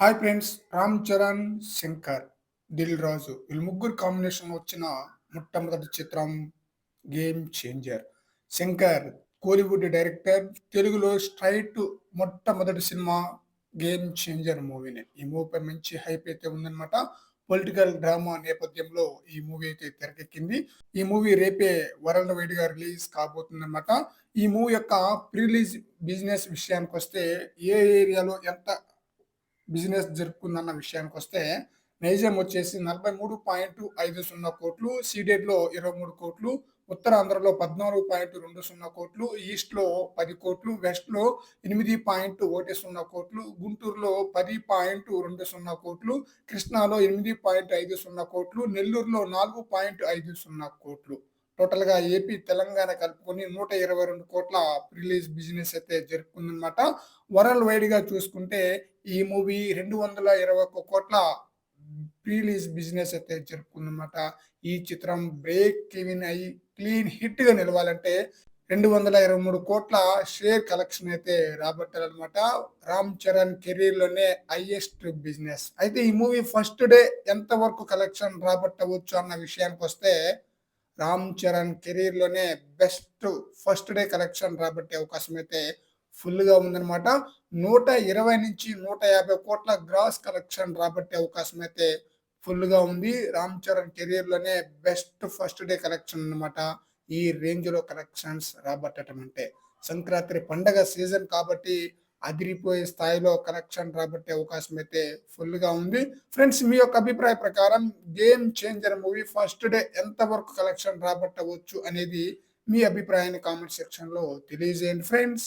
Hi friends Ram Charan Shankar Dil Raju వీళ్ళు ముగ్గురు combination వచ్చిన మొట్టమొదటి చిత్రం game changer Shankar Kollywood director తెలుగులో స్ట్రైట్ మొట్టమొదటి సినిమా గేమ్ చేంజర్ మూవీనే ఈ మూవీపై మంచి హైప్ అయితే ఉందన్నమాట. పొలిటికల్ డ్రామా నేపథ్యంలో ఈ మూవీ అయితే తెరకెక్కింది. ఈ మూవీ రేపే వరల్డ్ వైడ్గా రిలీజ్ కాబోతుందన్నమాట. ఈ మూవీ యొక్క ప్రీ రిలీజ్ బిజినెస్ విషయానికి వస్తే ఏ ఏరియాలో ఎంత బిజినెస్ జరుపుకుందన్న విషయానికి వస్తే నైజాం వచ్చేసి నలభై మూడు పాయింట్ ఐదు సున్నా కోట్లు సీడెడ్లో ఇరవై మూడు కోట్లు ఉత్తరాంధ్రలో పద్నాలుగు పాయింట్ రెండు సున్నా కోట్లు ఈస్ట్లో పది కోట్లు వెస్ట్లో ఎనిమిది పాయింట్ ఒకటి సున్నా కోట్లు గుంటూరులో పది పాయింట్ రెండు సున్నా కోట్లు కృష్ణాలో ఎనిమిది పాయింట్ ఐదు సున్నా కోట్లు నెల్లూరులో నాలుగు పాయింట్ ఐదు సున్నా కోట్లు. టోటల్గా ఏపీ తెలంగాణ కలుపుకొని నూట ఇరవై రెండు కోట్ల రిలీజ్ బిజినెస్ అయితే జరుపుకుందనమాట వరల్డ్ వైడ్గా చూసుకుంటే ఈ మూవీ రెండు వందల ఇరవై ఒక్క కోట్ల రిలీజ్ బిజినెస్ అయితే జరుపుకుందనమాట ఈ చిత్రం బ్రేక్ క్లీన్ అయ్యి క్లీన్ హిట్గా నిలవాలంటే రెండు వందల ఇరవై మూడు కోట్ల షేర్ కలెక్షన్ అయితే రాబట్టారనమాట రామ్ చరణ్ కెరీర్లోనే హైయెస్ట్ బిజినెస్. అయితే ఈ మూవీ ఫస్ట్ డే ఎంత వరకు కలెక్షన్ రాబట్టవచ్చు అన్న విషయానికి వస్తే రామ్ చరణ్ కెరీర్లోనే బెస్ట్ ఫస్ట్ డే కలెక్షన్ రాబట్టే అవకాశం అయితే ఫుల్గా ఉందన్నమాట. నూట ఇరవై నుంచి నూట యాభై కోట్ల గ్రాస్ కలెక్షన్ రాబట్టే అవకాశం అయితే ఫుల్గా ఉంది. రామ్ చరణ్ కెరీర్లోనే బెస్ట్ ఫస్ట్ డే కలెక్షన్ అన్నమాట. ఈ రేంజ్లో కలెక్షన్స్ రాబట్టడం అంటే సంక్రాంతి పండగ సీజన్ కాబట్టి అదిరిపోయే స్థాయిలో కలెక్షన్ రాబట్టే అవకాశం అయితే ఫుల్గా ఉంది. ఫ్రెండ్స్ మీ యొక్క అభిప్రాయ ప్రకారం game changer movie first day ఎంత వరకు కలెక్షన్ రాబట్టవచ్చు అనేది మీ అభిప్రాయాన్ని కామెంట్ సెక్షన్లో తెలియజేయండి. ఫ్రెండ్స్